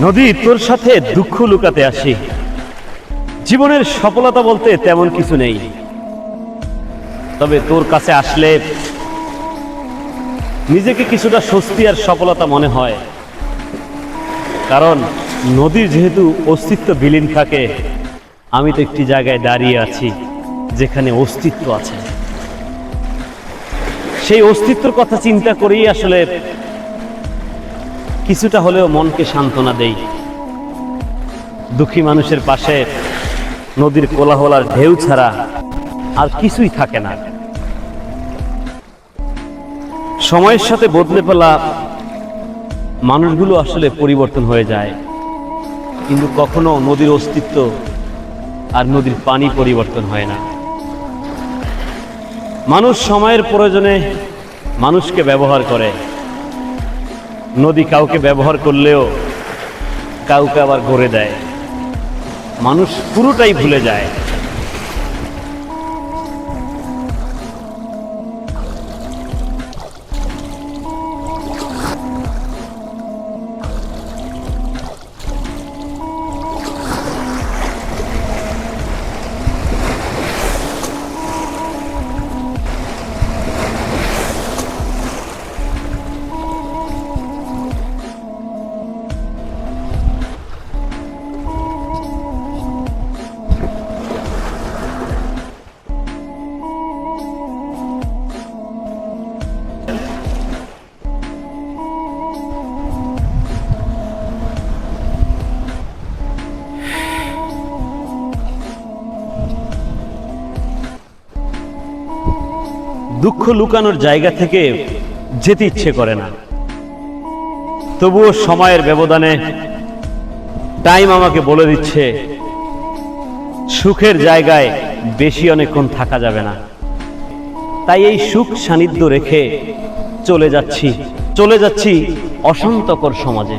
নদী তোর সাথে দুঃখ লুকাতে আসি। জীবনের সফলতা বলতে তেমন কিছু নেই। তবে তোর কাছে আসলে নিজেকে কিছুটা স্বস্তি আর সফলতা মনে হয়। কারণ নদীর যেহেতু অস্তিত্ব বিলীন থাকে, আমি তো একটি জায়গায় দাঁড়িয়ে আছি যেখানে অস্তিত্ব আছে। সেই অস্তিত্বের কথা চিন্তা করেই আসলে কিছুটা হলেও মনকে সান্ত্বনা দেই। দুঃখী মানুষের পাশে নদীর কোলাহলার ঢেউ ছাড়া আর কিছুই থাকে না। সময়ের সাথে বদলে ফেলা মানুষগুলো আসলে পরিবর্তন হয়ে যায়। কিন্তু কখনো নদীর অস্তিত্ব আর নদীর পানি পরিবর্তন হয় না। মানুষ সময়ের প্রয়োজনে মানুষকে ব্যবহার করে। নদী কাউকে ব্যবহার করলেও কাউকে আবার গড়ে দেয়। মানুষ পুরোটাই ভুলে যায়। দুঃখ লুকানোর জায়গা থেকে যেতে ইচ্ছে করে না। তবুও সময়ের ব্যবধানে টাইম আমাকে বলে দিচ্ছে, সুখের জায়গায় বেশি অনেকক্ষণ থাকা যাবে না। তাই এই সুখ সান্নিধ্য রেখে চলে যাচ্ছি চলে যাচ্ছি অশান্তকর সমাজে।